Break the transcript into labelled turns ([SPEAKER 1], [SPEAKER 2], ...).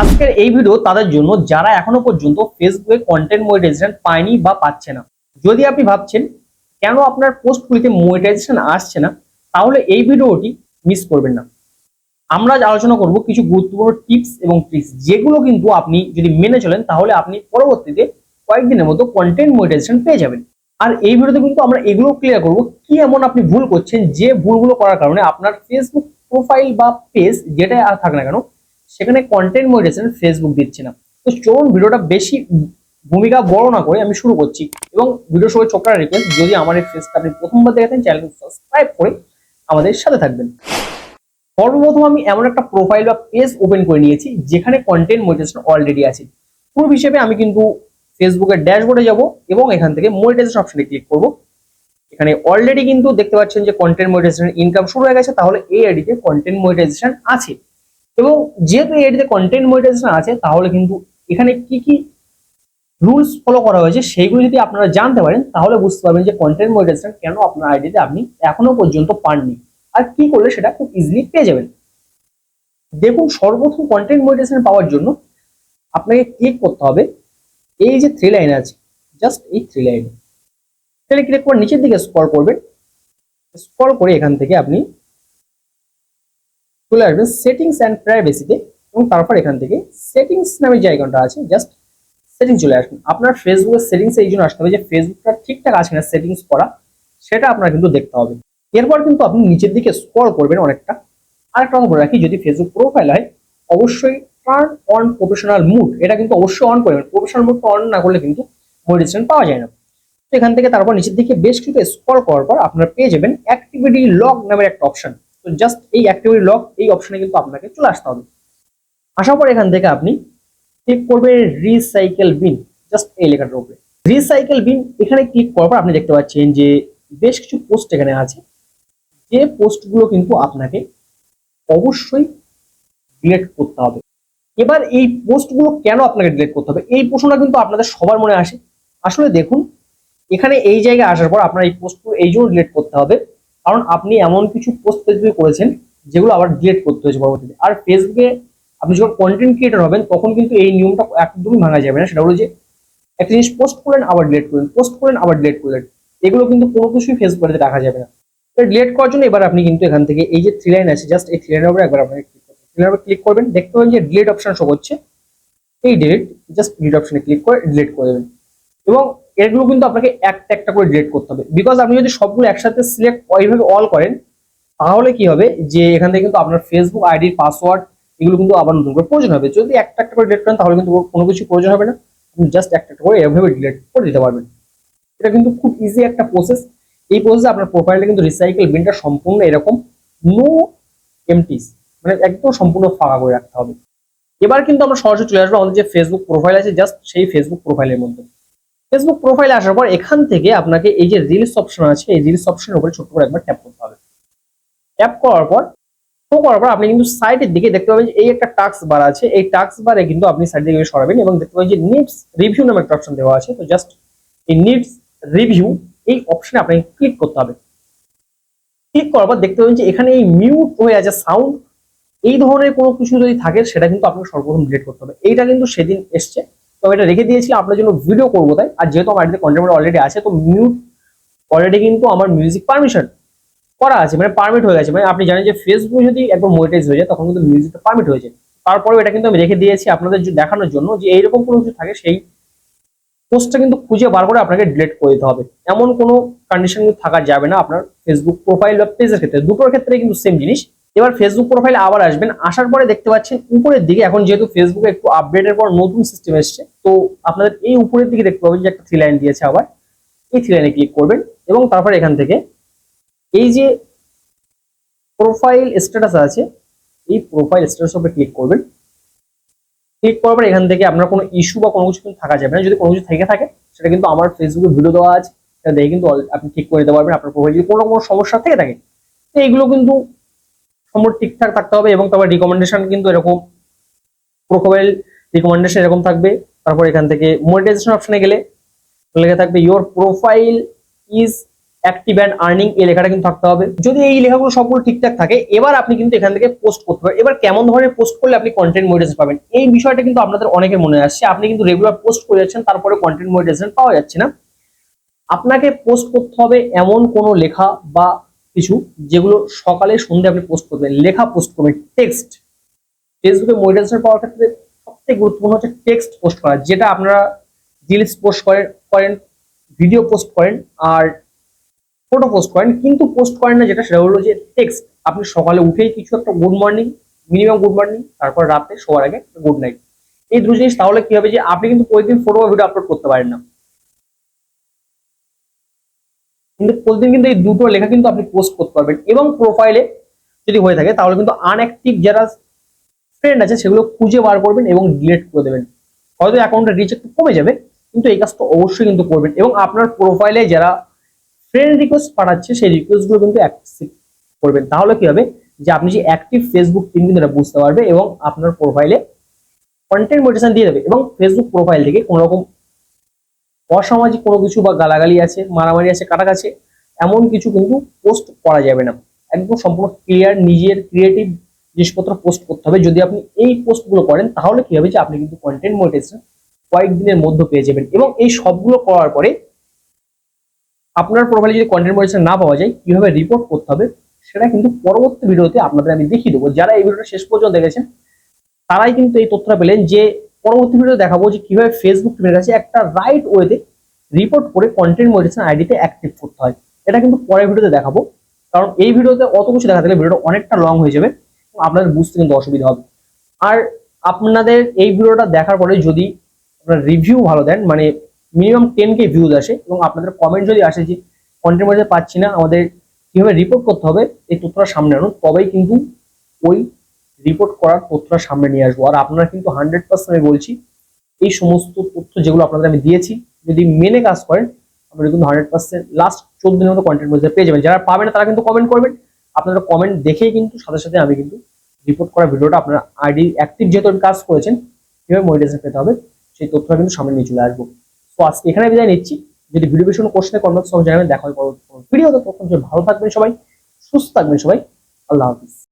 [SPEAKER 1] আজকের এই ভিডিও তাদের জন্য যারা এখনও পর্যন্ত ফেসবুকে কন্টেন্ট মনিটাইজেশন পায়নি বা পাচ্ছে না। যদি আপনি ভাবছেন, কেন আপনার পোস্টগুলিতে মনিটাইজেশন আসছে না, তাহলে এই ভিডিওটি মিস করবেন না। আমরা আলোচনা করব কিছু গুরুত্বপূর্ণ টিপস এবং ট্রিক্স যেগুলো কিন্তু আপনি যদি মেনে চলেন, তাহলে আপনি পরবর্তীতে কয়েকদিনের মতো কন্টেন্ট মনিটাইজেশন পেয়ে যাবেন। আর এই ভিডিওতে কিন্তু আমরা এগুলো ক্লিয়ার করব, কি এমন আপনি ভুল করছেন, যে ভুলগুলো করার কারণে আপনার ফেসবুক প্রোফাইল বা পেজ যেটাই আর থাক না কেন সেখানে কন্টেন্ট মনিটাইজেশন ফেসবুক দিচ্ছে না। তো চলুন ভিডিওটা বেশি ভূমিকা বড় না করে আমি শুরু করছি। এবং ভিডিও শুরু ছোট্ট রিকোয়েস্ট যদি আমার এই ফেসটা আপনি প্রথমবার দেখেন চ্যানেলকে সাবস্ক্রাইব করে আমাদের সাথে থাকবেন। সর্বপ্রথম আমি এমন একটা প্রোফাইল বা পেজ ওপেন করে নিয়েছি, যেখানে কন্টেন্ট মনিটাইজেশন অলরেডি আছে। প্রুফ হিসেবে আমি কিন্তু ফেসবুকের ড্যাশবোর্ডে যাব এবং এখান থেকে মনিটাইজেশন অপশনে ক্লিক করব। এখানে অলরেডি কিন্তু দেখতে পাচ্ছেন যে কন্টেন্ট মনিটাইজেশন ইনকাম শুরু হয়ে গেছে, তাহলে এই আইডিতে কন্টেন্ট মনিটাইজেশন আছে। এবং যেহেতু আইডিতে কন্টেন্ট মনিটাইজেশন আছে, তাহলে কিন্তু এখানে কি কি রুলস ফলো করা হয়েছে, সেইগুলো যদি আপনারা জানতে পারেন, তাহলে বুঝতে পারবেন যে কন্টেন্ট মনিটাইজেশন কেন আপনার আইডিতে আপনি এখনও পর্যন্ত পাননি। আর কি করলে সেটা খুব ইজিলি পেয়ে যাবেন। দেখুন, সর্বপ্রথম কন্টেন্ট মনিটাইজেশন পাওয়ার জন্য আপনাকে ক্লিক করতে হবে। এই যে থ্রি লাইন আছে জাস্ট এই থ্রি লাইন তাহলে ক্লিক করে নিচের দিকে স্ক্রল করবেন। স্ক্রল করে এখান থেকে আপনি চলে আসবেন সেটিংস অ্যান্ড প্রাইভেসিতে এবং তারপর এখান থেকে সেটিংস নামের যে আইকনটা আছে জাস্ট সেটিং চলে আসবেন আপনার ফেসবুকের সেটিংস এই জন্য আসতে হবে যে ফেসবুকটা ঠিকঠাক আছে না সেটিংস করা, সেটা আপনার কিন্তু দেখতে হবে। এরপর কিন্তু আপনি নিচের দিকে স্ক্রল করবেন অনেকটা। আরেকটা কথা বলে রাখি, যদি ফেসবুক প্রোফাইল হয়, অবশ্যই টার্ন অন প্রফেশনাল মুড এটা কিন্তু অবশ্যই অন করবেন। প্রফেশনাল মুডটা অন না করলে কিন্তু মনিটাইজেশন পাওয়া যায় না। তো এখান থেকে তারপর নিচের দিকে বেশ কিছু স্ক্রল করার পর আপনারা পেয়ে যাবেন অ্যাক্টিভিটি লগ নামের একটা অপশন তো জাস্ট এই অ্যাক্টিভিটি লগ এই অপশনে কিন্তু আপনাকে চলে আসতে হবে। আসার পর এখান থেকে আপনি ক্লিক করবেন রিসাইকেল বিন জাস্ট এই লেখাটার উপরে। রিসাইকেল বিন এখানে ক্লিক করার পর আপনি দেখতে পাচ্ছেন যে বেশ কিছু পোস্ট এখানে আছে। যে পোস্টগুলো কিন্তু আপনাকে অবশ্যই ডিলেট করতে হবে। এবার এই পোস্টগুলো কেন আপনাকে ডিলেট করতে হবে? এই প্রশ্নটা কিন্তু আপনাদের সবার মনে আসে। আসলে দেখুন, এখানে এই জায়গায় আসার পর আপনার এই পোস্টগুলো এই জন্য ডিলেট করতে হবে কারণ আপনি এমন কিছু পোস্ট ফেসবুকে করেছেন, যেগুলো আবার ডিলেট করতে হয়েছে পরবর্তীতে। আর ফেসবুকে আপনি যখন কন্টেন্ট ক্রিয়েটর হবেন, তখন কিন্তু এই নিয়মটা একদমই ভাঙা যাবে না। সেটা হলো যে, একটা জিনিস পোস্ট করলেন, আবার ডিলেট করলেন। পোস্ট করলেন, আবার ডিলেট করলেন। এগুলো কিন্তু কোনো কিছুই ফেসবুকে রাখা যাবে না। ডিলেট করার জন্য এবার আপনি কিন্তু এখান থেকে এই যে থ্রি লাইন আছে জাস্ট এই থ্রি লাইনের উপরে একবার আপনাকে ক্লিক করবেন থ্রি লাইনের ক্লিক করবেন, দেখতে পাবেন যে ডিলেট অপশন শো করছে এই ডিলেট জাস্ট ডিলেট অপশনে ক্লিক করে ডিলেট করে দেবেন। এবং এগুলো কিন্তু আপনাকে একটা একটা করে ডিলেট করতে হবে। বিকজ আপনি যদি সবগুলো একসাথে সিলেক্ট ওইভাবে অল করেন, তাহলে কি হবে? যে এখান থেকে কিন্তু আপনার ফেসবুক আইডির পাসওয়ার্ড এগুলো কিন্তু আবার নতুন করে প্রয়োজন হবে। যদি একটা একটা করে ডিলেট করেন, তাহলে কিন্তু কোনো কিছু প্রয়োজন হবে না। আপনি জাস্ট একটা একটা করে এভাবে ডিলেট করে দিতে পারবেন। এটা কিন্তু খুব ইজি একটা প্রসেস এই প্রসেসে আপনার প্রোফাইলটা কিন্তু রিসাইকেল বিনটা সম্পূর্ণ এরকম। নো এমটিস মানে একদম সম্পূর্ণ ফাঁকা করে রাখতে হবে। এবার কিন্তু আমরা সরাসরি চলে আসব আমাদের যে ফেসবুক প্রোফাইল আছে জাস্ট সেই ফেসবুক প্রোফাইলের মধ্যে। ফেসবুক প্রোফাইলে আসার পর এখান থেকে আপনাকে এই যে রিলস অপশন আছে, এই রিলস অপশনের উপরে ছোট্ট করে একবার ট্যাপ করতে হবে। ট্যাপ করার পর শো করার পর আপনি কিন্তু সাইডের দিকে দেখতে পাবেন যে এই একটা টাক্স বার আছে, এই টাক্স বারে কিন্তু আপনি সাইড দিকে সরাবেন এবং দেখতে পাবেন যে নিডস রিভিউ নামে একটা অপশন দেওয়া আছে। তো জাস্ট এই নিডস রিভিউ এই অপশনে আপনাকে ক্লিক করতে হবে। ক্লিক করার পর দেখতে পাবেন যে এখানে এই মিউট হয়ে আছে সাউন্ড এই ধরনের কোনো কিছু যদি থাকে সেটা কিন্তু আপনাকে সর্বপ্রথম ডিলিট করতে হবে। এইটা কিন্তু সেদিন এসছে। তো এটা রেখে দিয়েছি আপনার জন্য ভিডিও করব তাই। আর যেহেতু আমার বাড়িতে কন্টেন্ট অলরেডি আছে, তো মিউট অলরেডি কিন্তু আমার মিউজিক পারমিশন করা আছে মানে পারমিট হয়ে গেছে। মানে আপনি জানেন যে ফেসবুক যদি একবার মনিটাইজ হয়ে যায়, তখন কিন্তু মিউজিকটা পারমিট হয়ে যায়। তারপরেও এটা কিন্তু আমি রেখে দিয়েছি আপনাদের দেখানোর জন্য যে এইরকম কোনো কিছু থাকে, সেই পোস্টটা কিন্তু খুঁজে বার করে আপনাকে ডিলিট করে দিতে হবে। এমন কোনো কন্ডিশন কিন্তু থাকা যাবে না আপনার ফেসবুক প্রোফাইল বা পেজের ক্ষেত্রে। দুটোর ক্ষেত্রে কিন্তু সেম জিনিস। এবার ফেসবুক প্রোফাইলে আবার আসবেন। আসার পরে দেখতে পাচ্ছেন উপরের দিকে, এখন যেহেতু ফেসবুকে একটু আপডেটের পর নতুন সিস্টেম এসছে, তো আপনাদের এই উপরের দিকে দেখতে পাবেন যে একটা থ্রি লাইন দিয়েছে আবার। এই থ্রি লাইনে ক্লিক করবেন এবং তারপর এখান থেকে এই যে প্রোফাইল স্ট্যাটাস আছে, এই প্রোফাইল স্ট্যাটাস উপরে ক্লিক করবেন। ক্লিক করার পর এখান থেকে আপনার কোনো ইস্যু বা কোনো কিছু কিন্তু থাকা যাবে না। যদি কোনো কিছু থেকে থাকে, সেটা কিন্তু আমার ফেসবুকে ভিডিও দেওয়া আছে, সেটা দেখে কিন্তু আপনি ঠিক করে দিতে পারবেন। আপনার প্রোফাইল যদি কোনো কোনো সমস্যা থেকে থাকে, তো এইগুলো কিন্তু সম্পূর্ণ ঠিকঠাক থাকতে হবে এবং তারপর রিকমেন্ডেশন কিন্তু এরকম প্রোফাইল রিকমেন্ডেশন এরকম থাকবে। তারপর এখান থেকে মনিটাইজেশন অপশনে গেলে লেখা থাকবে your profile is active and earning এই লেখাটা কিন্তু থাকতে হবে। যদি এই লেখাগুলো সবগুলো ঠিকঠাক থাকে, এবার আপনি কিন্তু এখান থেকে পোস্ট করতে পারেন এবার কেমন ধরনের পোস্ট করলে আপনি কন্টেন্ট মনিটাইজেশন পাবেন? এই বিষয়টা কিন্তু আপনাদের অনেকে মনে আসছে। আপনি কিন্তু রেগুলার পোস্ট করে যাচ্ছেন, তারপরে কন্টেন্ট মনিটাইজেশন পাওয়া যাচ্ছে না। আপনাকে পোস্ট করতে হবে এমন কোনো লেখা বা কিছু যেগুলো সকালে সন্ধ্যে আপনি পোস্ট করবেন, লেখা পোস্ট করবেন টেক্সট ফেসবুকে মনিটাইজেশন পাওয়ার ক্ষেত্রে সবথেকে গুরুত্বপূর্ণ হচ্ছে টেক্সট পোস্ট করা, যেটা আপনারা রিলস পোস্ট করেন করেন ভিডিও পোস্ট করেন আর ফটো পোস্ট করেন। কিন্তু পোস্ট করেন না যেটা, সেটা হলো যে টেক্সট আপনি সকালে উঠেই কিছু একটা good morning minimum good morning তারপর রাতে শোয়ার আগে গুড নাইট এই দুটো জিনিস তাহলে কি হবে যে আপনি কিন্তু প্রতিদিন ফটো বা ভিডিও আপলোড করতে পারেন না। কিন্তু প্রতিদিন কিন্তু এই দুটো লেখা কিন্তু আপনি পোস্ট করতে পারবেন। এবং প্রোফাইলে যদি হয়ে থাকে, তাহলে কিন্তু আনঅ্যাক্টিভ যারা ফ্রেন্ড আছে, সেগুলো খুঁজে বার করবেন এবং ডিলেট করে দেবেন। হয়তো অ্যাকাউন্টের রিচ একটু কমে যাবে, কিন্তু এই কাজটা অবশ্যই কিন্তু করবেন। এবং আপনার প্রোফাইলে যারা ফ্রেন্ড রিকোয়েস্ট পাঠাচ্ছে, সেই রিকোয়েস্টগুলো কিন্তু অ্যাকসেপ্ট করবেন। তাহলে কি হবে যে আপনি যে অ্যাক্টিভ ফেসবুক টিম কিন্তু এটা বুঝতে পারবে এবং আপনার প্রোফাইলে কন্টেন্ট মোটিভেশন দিয়ে দেবে। এবং ফেসবুক প্রোফাইল থেকে কোনো রকম অসামাজিক কোনো কিছু বা গালাগালি আছে, মারামারি আছে, কাটাকাছে, এমন কিছু কিন্তু পোস্ট করা যাবে না। একদম সম্পূর্ণ ক্লিয়ার নিজের ক্রিয়েটিভ জিনিসপত্র পোস্ট করতে হবে। যদি আপনি এই পোস্টগুলো করেন, তাহলে কি হবে যে আপনি কিন্তু কন্টেন্ট মোটিভেশন কয়েকদিনের মধ্যে পেয়ে যাবেন। এবং এই সবগুলো করার পরে আপনার প্রোফাইলে যদি কন্টেন্ট মোটেশন না পাওয়া যায়, কীভাবে রিপোর্ট করতে হবে, সেটা কিন্তু পরবর্তী ভিডিওতে আপনাদের আমি দেখিয়ে দেবো। যারা এই ভিডিওটা শেষ পর্যন্ত দেখেছেন, তারাই কিন্তু এই তথ্যটা পেলেন যে পরবর্তী ভিডিও দেখাবো যে কীভাবে ফেসবুক টিমের কাছে একটা রাইট ওয়েতে রিপোর্ট করে কন্টেন্ট মোটিভেশন আইডিতে অ্যাক্টিভ করতে হয়। এটা কিন্তু পরের ভিডিওতে দেখাবো। কারণ এই ভিডিওতে অত কিছু দেখা গেলে ভিডিওটা অনেকটা লং হয়ে যাবে। আপনাদের বুঝতে কিন্তু অসুবিধা হবে। আর আপনাদের এই ভিডিওটা দেখার পরে যদি আপনারা রিভিউ ভালো দেন মানে মিনিমাম টেন কে ভিউজ আসে এবং আপনাদের কমেন্ট যদি আসে যে কন্টেন্ট মোটিভেশন পাচ্ছি না, আমাদের কীভাবে রিপোর্ট করতে হবে, এই তথ্যটা সামনে আনুন, তবেই কিন্তু ওই রিপোর্ট করার তথ্যটা সামনে নিয়ে আসব। আর আপনারা কিন্তু হান্ড্রেড পার্সেন্ট আমি বলছি, এই সমস্ত তথ্য যেগুলো আপনাদের আমি দিয়েছি, যদি মেনে কাজ করেন, আপনারা কিন্তু হান্ড্রেড পার্সেন্ট লাস্ট চোদ্দ দিনের মতো কন্টেন্ট মধ্যে পেয়ে যাবেন। যারা পাবেন তারা কিন্তু কমেন্ট করবেন। আপনারা কমেন্ট দেখেই কিন্তু সাথে সাথে আমি কিন্তু রিপোর্ট করা ভিডিওটা আপনার আইডি অ্যাক্টিভ যেহেতু কাজ করেছেন, কীভাবে মনিটাইজেশন পেতে হবে, সেই তথ্যটা কিন্তু সামনে নিয়ে চলে আসব। তো আজকে এখানে বিদায় নিচ্ছি। যদি ভিডিও বিষয়ে কোশ্চেনে কমেন্ট সব জানাবেন, দেখা হয় পরবর্তী ভিডিওতে তখন ভালো থাকবেন সবাই, সুস্থ থাকবেন সবাই। আল্লাহ হাফিজ।